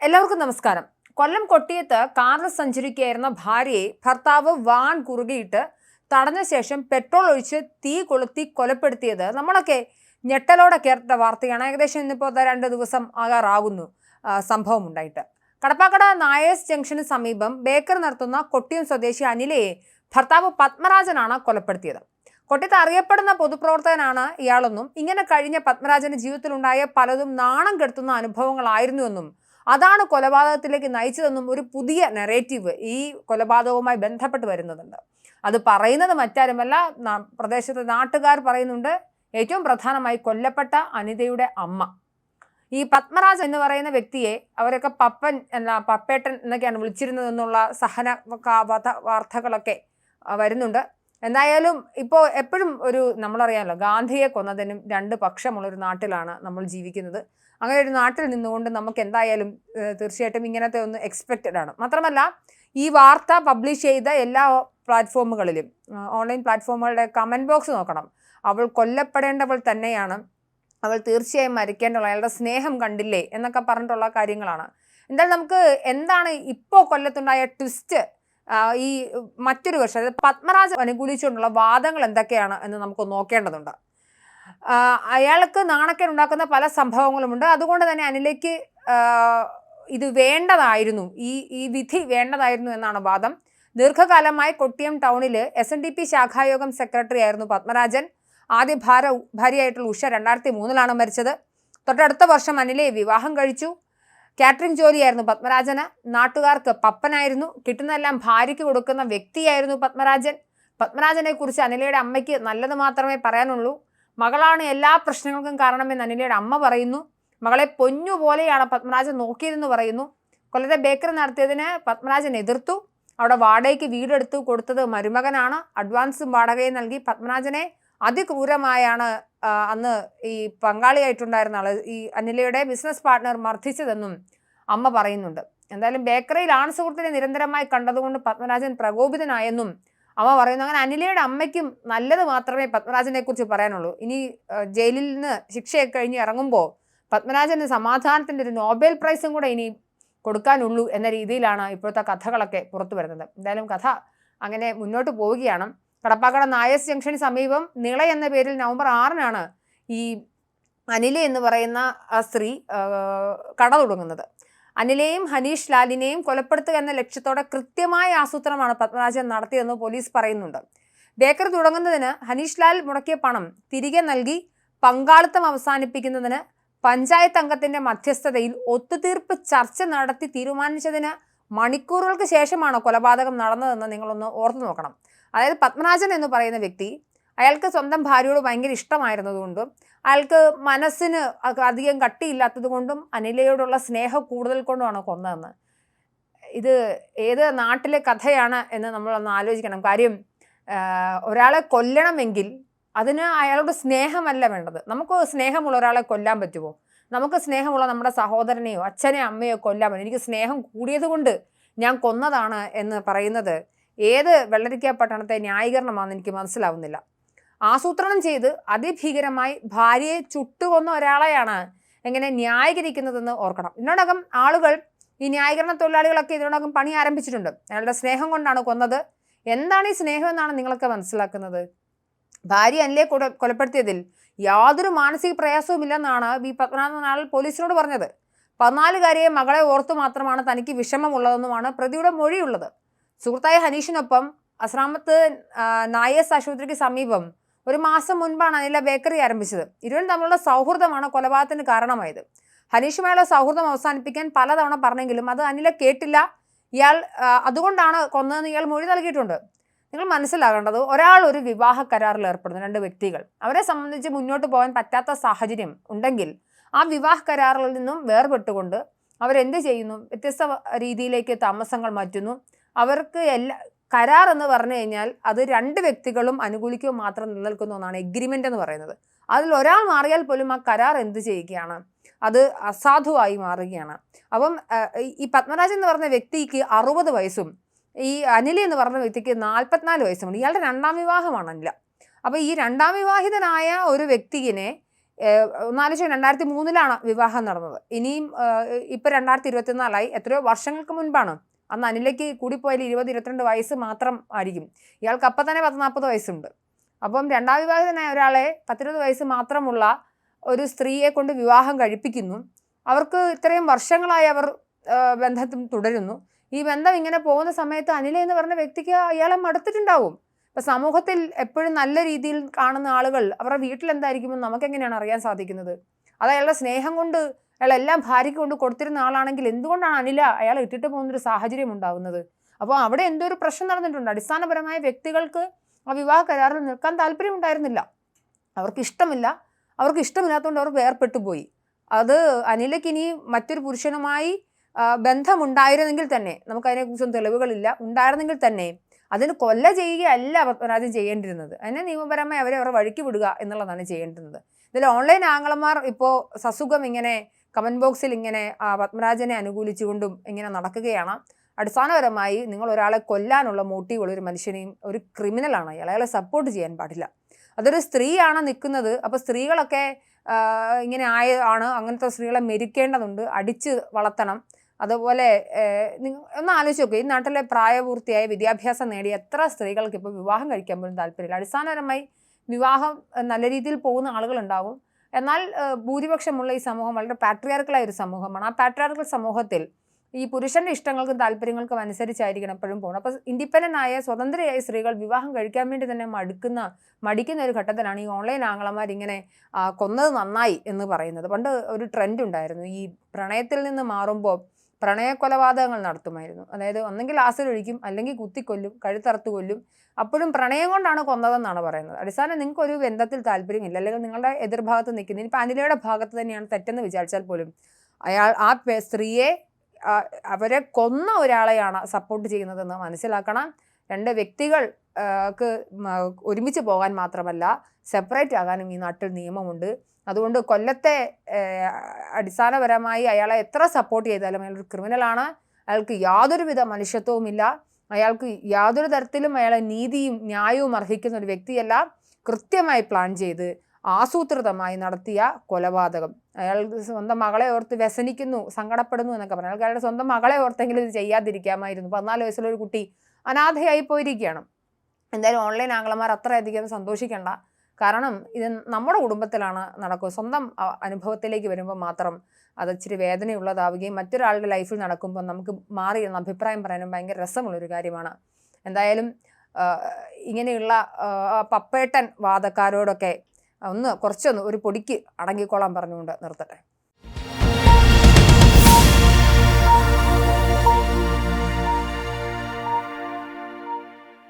എല്ലാവർക്കും നമസ്കാരം. കൊല്ലം കൊട്ടിയത്ത് കാറിൽ സഞ്ചരിക്കുകയായിരുന്ന ഭാര്യയെ ഭർത്താവ് വാൻ കുറുകിയിട്ട് തടഞ്ഞ ശേഷം പെട്രോൾ ഒഴിച്ച് തീ കൊളുത്തി കൊലപ്പെടുത്തിയത് നമ്മളൊക്കെ ഞെട്ടലോടെ കേട്ട വാർത്തയാണ്. ഏകദേശം ഇന്നിപ്പോൾ രണ്ട് ദിവസം ആകാറാകുന്നു സംഭവം ഉണ്ടായിട്ട് കടപ്പാക്കട നായേഴ്സ് ജംഗ്ഷന് സമീപം ബേക്കർ നടത്തുന്ന കൊട്ടിയം സ്വദേശി അനിലയെ ഭർത്താവ് പത്മരാജനാണ് കൊലപ്പെടുത്തിയത്. കൊട്ടിയത്ത് അറിയപ്പെടുന്ന പൊതുപ്രവർത്തകനാണ് ഇയാളെന്നും ഇങ്ങനെ കഴിഞ്ഞ പത്മരാജന്റെ ജീവിതത്തിലുണ്ടായ പലതും നാണം കെടുത്തുന്ന അനുഭവങ്ങളായിരുന്നുവെന്നും അതാണ് കൊലപാതകത്തിലേക്ക് നയിച്ചതെന്നും ഒരു പുതിയ നെറേറ്റീവ് ഈ കൊലപാതകവുമായി ബന്ധപ്പെട്ട് വരുന്നതുണ്ട് അത് പറയുന്നത് മറ്റാരുമല്ല പ്രദേശത്തെ നാട്ടുകാർ പറയുന്നുണ്ട് ഏറ്റവും പ്രധാനമായി കൊല്ലപ്പെട്ട അനിതയുടെ അമ്മ. ഈ പത്മരാജ് എന്ന് പറയുന്ന വ്യക്തിയെ അവരൊക്കെ പപ്പൻ എന്ന പപ്പേട്ടൻ എന്നൊക്കെയാണ് വിളിച്ചിരുന്നത് എന്നുള്ള സഹന വാർത്തകളൊക്കെ വരുന്നുണ്ട്. എന്തായാലും ഇപ്പോൾ എപ്പോഴും ഒരു നമ്മളറിയാമല്ലോ ഗാന്ധിയെ കൊന്നതിനും രണ്ട് പക്ഷമുള്ള ഒരു നാട്ടിലാണ് നമ്മൾ ജീവിക്കുന്നത്. അങ്ങനെ ഒരു നാട്ടിൽ നിന്നുകൊണ്ട് നമുക്ക് എന്തായാലും തീർച്ചയായിട്ടും ഇങ്ങനത്തെ ഒന്ന് എക്സ്പെക്റ്റഡ് ആണ്. മാത്രമല്ല ഈ വാർത്ത പബ്ലിഷ് ചെയ്ത എല്ലാ പ്ലാറ്റ്ഫോമുകളിലും ഓൺലൈൻ പ്ലാറ്റ്ഫോമുകളുടെ കമന്റ് ബോക്സ് നോക്കണം. അവൾ കൊല്ലപ്പെടേണ്ടവൾ തന്നെയാണ്. അവൾ തീർച്ചയായും മരിക്കേണ്ടവൾ അയാളുടെ സ്നേഹം കണ്ടില്ലേ എന്നൊക്കെ പറഞ്ഞിട്ടുള്ള കാര്യങ്ങളാണ്. എന്തായാലും നമുക്ക് എന്താണ് ഇപ്പോൾ കൊല്ലത്തുണ്ടായ ട്വിസ്റ്റ് ഈ മറ്റൊരു വർഷം അതായത് പത്മരാജ് അനുകൂലിച്ചുകൊണ്ടുള്ള വാദങ്ങൾ എന്തൊക്കെയാണ് എന്ന് നമുക്ക് നോക്കേണ്ടതുണ്ട്. അയാൾക്ക് നാണക്കേട് ഉണ്ടാക്കുന്ന പല സംഭവങ്ങളുമുണ്ട്. അതുകൊണ്ട് തന്നെ അനിലേക്ക് ഇത് വേണ്ടതായിരുന്നു ഈ ഈ വിധി വേണ്ടതായിരുന്നു എന്നാണ് വാദം. ദീർഘകാലമായി കൊട്ടിയം ടൗണിൽ എസ് എൻ ഡി പി ശാഖായോഗം സെക്രട്ടറി ആയിരുന്നു പത്മരാജൻ. ആദ്യ ഭാര ഭാര്യയായിട്ടുള്ള ഉഷ രണ്ടായിരത്തി മൂന്നിലാണ് മരിച്ചത്. തൊട്ടടുത്ത വർഷം അനിലയെ വിവാഹം കഴിച്ചു. കാറ്ററിംഗ് ജോലിയായിരുന്നു പത്മരാജന്. നാട്ടുകാർക്ക് പപ്പനായിരുന്നു. കിട്ടുന്നതെല്ലാം ഭാര്യയ്ക്ക് കൊടുക്കുന്ന വ്യക്തിയായിരുന്നു പത്മരാജൻ. പത്മരാജനെ കുറിച്ച് അനിലയുടെ അമ്മയ്ക്ക് നല്ലത് മാത്രമേ പറയാനുള്ളൂ. മകളാണ് എല്ലാ പ്രശ്നങ്ങൾക്കും കാരണമെന്ന് അനിലയുടെ അമ്മ പറയുന്നു. മകളെ പൊന്നു പോലെയാണ് പത്മരാജൻ നോക്കിയതെന്ന് പറയുന്നു. കൊല്ലത്തെ ബേക്കറി നടത്തിയതിന് പത്മരാജൻ എതിർത്തു. അവിടെ വാടകയ്ക്ക് വീടെടുത്തു കൊടുത്തത് മരുമകനാണ്. അഡ്വാൻസും വാടകയും നൽകി പത്മരാജനെ അതിക്രൂരമായാണ് അന്ന് ഈ പങ്കാളിയായിട്ടുണ്ടായിരുന്ന ആൾ ഈ അനിലയുടെ ബിസിനസ് പാർട്ട്ണർ മർദ്ദിച്ചതെന്നും അമ്മ പറയുന്നുണ്ട്. എന്തായാലും ബേക്കറിയിൽ ആൺ സുഹൃത്തിനെ നിരന്തരമായി കണ്ടതുകൊണ്ട് പത്മരാജൻ പ്രകോപിതനായെന്നും അമ്മ പറയുന്നു. അങ്ങനെ അനിലയുടെ അമ്മയ്ക്കും നല്ലത് മാത്രമേ പത്മരാജനെ കുറിച്ച് പറയാനുള്ളൂ. ഇനി ജയിലിൽ നിന്ന് ശിക്ഷയൊക്കെ കഴിഞ്ഞ് ഇറങ്ങുമ്പോൾ പത്മരാജന് സമാധാനത്തിന്റെ ഒരു നോബൽ പ്രൈസും കൂടെ ഇനി കൊടുക്കാനുള്ളൂ എന്ന രീതിയിലാണ് ഇപ്പോഴത്തെ കഥകളൊക്കെ പുറത്തു വരുന്നത്. എന്തായാലും കഥ അങ്ങനെ മുന്നോട്ട് പോവുകയാണ്. കടപ്പാക്കട നായസ് ജംഗ്ഷന് സമീപം നിള എന്ന പേരിൽ നവംബർ ആറിനാണ് ഈ അനില എന്ന് പറയുന്ന ആ സ്ത്രീ കട തുടങ്ങുന്നത്. അനിലയും ഹനീഷ് ലാലിനെയും കൊലപ്പെടുത്തുക എന്ന ലക്ഷ്യത്തോടെ കൃത്യമായ ആസൂത്രണമാണ് പത്മരാജൻ നടത്തിയതെന്ന് പോലീസ് പറയുന്നുണ്ട്. ബേക്കറി തുടങ്ങുന്നതിന് ഹനീഷ് ലാൽ മുടക്കിയ പണം തിരികെ നൽകി പങ്കാളിത്തം അവസാനിപ്പിക്കുന്നതിന് പഞ്ചായത്ത് അംഗത്തിന്റെ മധ്യസ്ഥതയിൽ ഒത്തുതീർപ്പ് ചർച്ച നടത്തി തീരുമാനിച്ചതിന് മണിക്കൂറുകൾക്ക് ശേഷമാണ് കൊലപാതകം നടന്നതെന്ന് നിങ്ങളൊന്ന് ഓർത്തു നോക്കണം. അതായത് പത്മരാജൻ എന്ന് പറയുന്ന വ്യക്തി അയാൾക്ക് സ്വന്തം ഭാര്യയോട് ഭയങ്കര ഇഷ്ടമായിരുന്നതുകൊണ്ടും അയാൾക്ക് മനസ്സിന് അധികം കട്ടിയില്ലാത്തത് കൊണ്ടും അനിലയോടുള്ള സ്നേഹം കൂടുതൽ കൊണ്ടുമാണ് കൊന്നതെന്ന്. ഇത് ഏത് നാട്ടിലെ കഥയാണ് എന്ന് നമ്മളൊന്ന് ആലോചിക്കണം. കാര്യം ഒരാളെ കൊല്ലണമെങ്കിൽ അതിന് അയാളോട് സ്നേഹമല്ല വേണ്ടത്. നമുക്ക് സ്നേഹമുള്ള ഒരാളെ കൊല്ലാൻ പറ്റുമോ? നമുക്ക് സ്നേഹമുള്ള നമ്മുടെ സഹോദരനെയോ അച്ഛനെയോ അമ്മയോ കൊല്ലാൻ പറ്റും എനിക്ക് സ്നേഹം കൂടിയതുകൊണ്ട് ഞാൻ കൊന്നതാണ് എന്ന് പറയുന്നത് ഏത് വെള്ളരിക്ക പട്ടണത്തെ ന്യായീകരണമാണെന്ന് എനിക്ക് മനസ്സിലാവുന്നില്ല. ആസൂത്രണം ചെയ്ത് അതിഭീകരമായി ഭാര്യയെ ചുട്ടുകൊന്ന ഒരാളെയാണ് എങ്ങനെ ന്യായീകരിക്കുന്നതെന്ന് ഓർക്കണം. ഇതിനോടകം ആളുകൾ ഈ ന്യായീകരണ തൊഴിലാളികളൊക്കെ ഇതിനോടകം പണി ആരംഭിച്ചിട്ടുണ്ട്. അയാളുടെ സ്നേഹം കൊണ്ടാണ് കൊന്നത്. എന്താണ് ഈ സ്നേഹം എന്നാണ് നിങ്ങളൊക്കെ മനസ്സിലാക്കുന്നത്? ഭാര്യ അല്ലേ കൊല കൊലപ്പെടുത്തിയതിൽ യാതൊരു മാനസിക പ്രയാസവും ഇല്ലെന്നാണ് ബി പത്മനാഭൻ പോലീസിനോട് പറഞ്ഞത്. പതിനാലുകാരിയെ മകളെ ഓർത്തു മാത്രമാണ് തനിക്ക് വിഷമമുള്ളതെന്നുമാണ് പ്രതിയുടെ മൊഴിയുള്ളത്. സുഹൃത്തായ ഹനീഷിനൊപ്പം അസ്രാമത്ത് നായസ് ആശുപത്രിക്ക് സമീപം ഒരു മാസം മുൻപാണ് അനില ബേക്കറി ആരംഭിച്ചത്. ഇരുവരും തമ്മിലുള്ള സൗഹൃദമാണ് കൊലപാതകത്തിന് കാരണമായത്. ഹനീഷുമായുള്ള സൗഹൃദം അവസാനിപ്പിക്കാൻ പലതവണ പറഞ്ഞെങ്കിലും അത് അനില കേട്ടില്ല. ഇയാൾ അതുകൊണ്ടാണ് കൊന്നതെന്ന് ഇയാൾ മൊഴി നൽകിയിട്ടുണ്ട്. നിങ്ങൾ മനസ്സിലാകേണ്ടത് ഒരാൾ ഒരു വിവാഹ കരാറിൽ ഏർപ്പെടുന്നു രണ്ട് വ്യക്തികൾ. അവരെ സംബന്ധിച്ച് മുന്നോട്ട് പോകാൻ പറ്റാത്ത സാഹചര്യം ഉണ്ടെങ്കിൽ ആ വിവാഹ കരാറിൽ നിന്നും വേർപെട്ടുകൊണ്ട് അവരെന്ത് ചെയ്യുന്നു? വ്യത്യസ്ത രീതിയിലേക്ക് താമസങ്ങൾ മാറ്റുന്നു. അവർക്ക് എല്ലാ കരാർ എന്ന് പറഞ്ഞു കഴിഞ്ഞാൽ അത് രണ്ട് വ്യക്തികളും അനുകൂലിക്കുക മാത്രം നിലനിൽക്കുന്ന ഒന്നാണ് എഗ്രിമെന്റ് എന്ന് പറയുന്നത്. അതിൽ ഒരാൾ മാറിയാൽ പോലും ആ കരാർ എന്ത് ചെയ്യുകയാണ്? അത് അസാധുവായി മാറുകയാണ്. അപ്പം ഈ- പത്മരാജൻ എന്ന് പറഞ്ഞ വ്യക്തിക്ക് അറുപത് വയസ്സും ഈ അനിലി എന്ന് പറഞ്ഞ വ്യക്തിക്ക് നാൽപ്പത്തിനാല് വയസ്സുമുണ്ട്. ഇയാളുടെ രണ്ടാം വിവാഹമാണ് അനില അപ്പോൾ ഈ രണ്ടാം വിവാഹിതനായ ഒരു വ്യക്തിയെ ഒന്നാലോചിച്ച് രണ്ടായിരത്തി മൂന്നിലാണ് വിവാഹം നടന്നത്. ഇനിയും ഇപ്പോൾ ഇപ്പൊ രണ്ടായിരത്തി ഇരുപത്തിനാലായി എത്രയോ വർഷങ്ങൾക്ക് മുൻപാണ്. അന്ന് അനിലയ്ക്ക് കൂടിപ്പോയാൽ ഇരുപത് ഇരുപത്തിരണ്ട് വയസ്സ് മാത്രം ആയിരിക്കും. ഇയാൾക്ക് അപ്പം തന്നെ പത്ത് നാൽപ്പത് വയസ്സുണ്ട്. അപ്പം രണ്ടാം വിവാഹിതനായ ഒരാളെ പത്തിരുപത് വയസ്സ് മാത്രമുള്ള ഒരു സ്ത്രീയെ കൊണ്ട് വിവാഹം കഴിപ്പിക്കുന്നു. അവർക്ക് ഇത്രയും വർഷങ്ങളായി അവർ ബന്ധത്തിൽ തുടരുന്നു. ഈ ബന്ധം ഇങ്ങനെ പോകുന്ന സമയത്ത് അനില എന്ന് പറഞ്ഞ വ്യക്തിക്ക് അയാളെ മടുത്തിട്ടുണ്ടാവും. ഇപ്പം സമൂഹത്തിൽ എപ്പോഴും നല്ല രീതിയിൽ കാണുന്ന ആളുകൾ അവരുടെ വീട്ടിലെന്തായിരിക്കുമെന്ന് നമുക്കെങ്ങനെയാണ് അറിയാൻ സാധിക്കുന്നത്? അത് അയാളുടെ സ്നേഹം കൊണ്ട് അയാൾ എല്ലാം ഭാര്യയ്ക്ക് കൊണ്ട് കൊടുത്തിരുന്ന ആളാണെങ്കിൽ എന്തുകൊണ്ടാണ് അനില അയാൾ ഇട്ടിട്ട് പോകുന്നൊരു സാഹചര്യം ഉണ്ടാകുന്നത് അപ്പോൾ അവിടെ എന്തോ ഒരു പ്രശ്നം നടന്നിട്ടുണ്ട്? അടിസ്ഥാനപരമായ വ്യക്തികൾക്ക് ആ വിവാഹ കരാറിൽ നിൽക്കാൻ താല്പര്യം ഉണ്ടായിരുന്നില്ല അവർക്ക് ഇഷ്ടമില്ല. അവർക്ക് ഇഷ്ടമില്ലാത്തതുകൊണ്ട് അവർ വേർപെട്ടു പോയി. അത് അനിലയ്ക്ക് ഇനി മറ്റൊരു പുരുഷനുമായി ബന്ധമുണ്ടായിരുന്നെങ്കിൽ തന്നെ നമുക്കതിനെക്കുറിച്ചൊന്നും തെളിവുകളില്ല ഉണ്ടായിരുന്നെങ്കിൽ തന്നെ അതിന് കൊല്ല ചെയ്യുകയല്ല പത്മരാജൻ ചെയ്യേണ്ടിരുന്നത്. അതിനെ നിയമപരമായി അവരെ അവരെ വഴിക്ക് വിടുക എന്നുള്ളതാണ് ചെയ്യേണ്ടിരുന്നത്. ഇതിൽ ഓൺലൈൻ ആംഗളന്മാർ ഇപ്പോൾ സസുഖം ഇങ്ങനെ കമന്റ് ബോക്സിൽ ഇങ്ങനെ ആ, പത്മരാജനെ അനുകൂലിച്ചുകൊണ്ടും ഇങ്ങനെ നടക്കുകയാണ്. അടിസ്ഥാനപരമായി നിങ്ങൾ ഒരാളെ കൊല്ലാനുള്ള മോട്ടീവുള്ള ഒരു മനുഷ്യനെയും ഒരു ക്രിമിനലാണ് അയാൾ സപ്പോർട്ട് ചെയ്യാൻ പാടില്ല. അതൊരു സ്ത്രീയാണ് നിൽക്കുന്നത്. അപ്പോൾ സ്ത്രീകളൊക്കെ ഇങ്ങനെ ആയ ആണ് അങ്ങനത്തെ സ്ത്രീകളെ മെരിക്കേണ്ടതുണ്ട്. അടിച്ച് വളർത്തണം. അതുപോലെ ഒന്ന് ആലോചിച്ച് നോക്കുക ഈ നാട്ടിലെ പ്രായപൂർത്തിയായ വിദ്യാഭ്യാസം നേടിയ എത്ര സ്ത്രീകൾക്ക് ഇപ്പോൾ വിവാഹം കഴിക്കാൻ പോലും താല്പര്യമില്ല? അടിസ്ഥാനപരമായി വിവാഹം നല്ല രീതിയിൽ പോകുന്ന ആളുകളുണ്ടാവും എന്നാൽ ഭൂരിപക്ഷമുള്ള ഈ സമൂഹം വളരെ പാട്രിയാർക്കലായ ഒരു സമൂഹമാണ്. ആ പാട്രിയാർക്കൽ സമൂഹത്തിൽ ഈ പുരുഷന്റെ ഇഷ്ടങ്ങൾക്കും താല്പര്യങ്ങൾക്കും അനുസരിച്ചായിരിക്കണം എപ്പോഴും പോകുന്നത് അപ്പോൾ ഇൻഡിപെൻഡന്റ് ആയ സ്വതന്ത്രയായ സ്ത്രീകൾ വിവാഹം കഴിക്കാൻ വേണ്ടി തന്നെ മടുക്കുന്ന മടിക്കുന്ന ഒരു ഘട്ടത്തിലാണ് ഈ ഓൺലൈൻ ആംഗ്ലമാർ ഇങ്ങനെ കൊന്നത് നന്നായി എന്ന് പറയുന്നത്. പണ്ട് ഒരു ട്രെൻഡ് ഉണ്ടായിരുന്നു ഈ പ്രണയത്തിൽ നിന്ന് മാറുമ്പോൾ പ്രണയ കൊലപാതകങ്ങൾ നടത്തുമായിരുന്നു. അതായത് ഒന്നെങ്കിൽ ആസിലൊഴിക്കും അല്ലെങ്കിൽ കുത്തിക്കൊല്ലും കഴുത്തറുത്ത് കൊല്ലും. അപ്പോഴും പ്രണയം കൊണ്ടാണ് കൊന്നതെന്നാണ് പറയുന്നത്. അടിസ്ഥാനം നിങ്ങൾക്ക് ഒരു ബന്ധത്തിൽ താല്പര്യമില്ല അല്ലെങ്കിൽ നിങ്ങളുടെ എതിർഭാഗത്ത് നിൽക്കുന്നത് ഇപ്പം അനിലയുടെ ഭാഗത്ത് തന്നെയാണ് തെറ്റെന്ന് വിചാരിച്ചാൽ പോലും അയാൾ ആ സ്ത്രീയെ അവരെ കൊന്ന ഒരാളെയാണ് സപ്പോർട്ട് ചെയ്യുന്നതെന്ന് മനസ്സിലാക്കണം. രണ്ട് വ്യക്തികൾ ഒരുമിച്ച് പോകാൻ മാത്രമല്ല സെപ്പറേറ്റ് ആകാനും ഈ നാട്ടിൽ നിയമമുണ്ട്. അതുകൊണ്ട് കൊല്ലത്തെ അടിസ്ഥാനപരമായി അയാളെ എത്ര സപ്പോർട്ട് ചെയ്താലും അയാൾ ഒരു ക്രിമിനലാണ് അയാൾക്ക് യാതൊരുവിധ മനുഷ്യത്വവുമില്ല. അയാൾക്ക് യാതൊരു തരത്തിലും അയാളെ നീതിയും ന്യായവും അർഹിക്കുന്ന ഒരു വ്യക്തിയല്ല. കൃത്യമായി പ്ലാൻ ചെയ്ത് ആസൂത്രിതമായി നടത്തിയ കൊലപാതകം. അയാൾ സ്വന്തം മകളെ ഓർത്ത് വ്യസനിക്കുന്നു സങ്കടപ്പെടുന്നു എന്നൊക്കെ പറഞ്ഞു. അയാൾക്ക് അയാളുടെ സ്വന്തം മകളെ ഓർത്തെങ്കിലും ഇത് ചെയ്യാതിരിക്കാമായിരുന്നു. പതിനാല് വയസ്സുള്ള ഒരു കുട്ടി അനാഥയായി പോയിരിക്കുകയാണ്. എന്തായാലും ഓൺലൈൻ ആംഗ്ലമാർ അത്രയധികം സന്തോഷിക്കേണ്ട. കാരണം ഇത് നമ്മുടെ കുടുംബത്തിലാണ് നടക്കുക. സ്വന്തം അനുഭവത്തിലേക്ക് വരുമ്പോൾ മാത്രം അത് ഇച്ചിരി വേദനയുള്ളതാവുകയും മറ്റൊരാളുടെ ലൈഫിൽ നടക്കുമ്പോൾ നമുക്ക് മാറി എന്ന അഭിപ്രായം പറയാനും ഭയങ്കര രസമുള്ളൊരു കാര്യമാണ്. എന്തായാലും ഇങ്ങനെയുള്ള പപ്പേട്ടൻ വാദക്കാരോടൊക്കെ ഒന്ന് കുറച്ചൊന്ന് ഒരു പൊടിക്ക് അടങ്ങിക്കോളാൻ പറഞ്ഞുകൊണ്ട് നിർത്തട്ടെ.